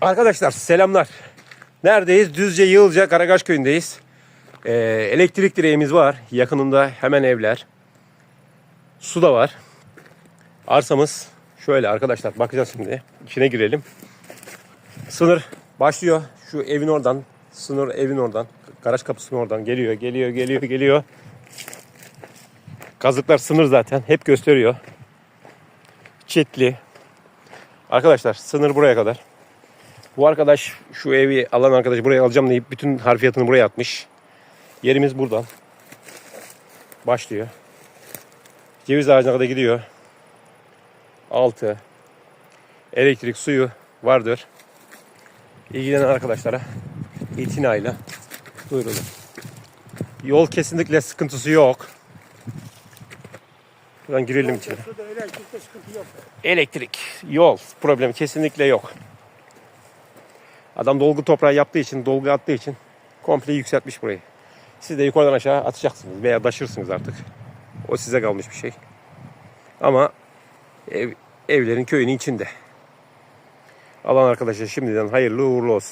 Arkadaşlar selamlar. Neredeyiz? Düzce Yığılca Karagaş köyündeyiz. Ee, elektrik direğimiz var. Yakınında hemen evler. Su da var. Arsamız şöyle arkadaşlar bakacağız şimdi. İçine girelim. Sınır başlıyor. Şu evin oradan. Sınır evin oradan. Garaj kapısının oradan geliyor, geliyor, geliyor, geliyor. Kazıklar sınır zaten. Hep gösteriyor. Çetli. Arkadaşlar sınır buraya kadar. Bu arkadaş şu evi alan arkadaş buraya alacağım deyip bütün harfiyatını buraya atmış. Yerimiz buradan. Başlıyor. Ceviz ağacına kadar gidiyor. Altı. Elektrik suyu vardır. İlgilenen arkadaşlara itinayla duyurulur. Yol kesinlikle sıkıntısı yok. Buradan girelim sıkıntı yok. Elektrik, yol problemi kesinlikle yok. Adam dolgu toprağı yaptığı için, dolgu attığı için komple yükseltmiş burayı. Siz de yukarıdan aşağı atacaksınız veya taşırsınız artık. O size kalmış bir şey. Ama ev, evlerin köyünün içinde. Alan arkadaşlar şimdiden hayırlı uğurlu olsun.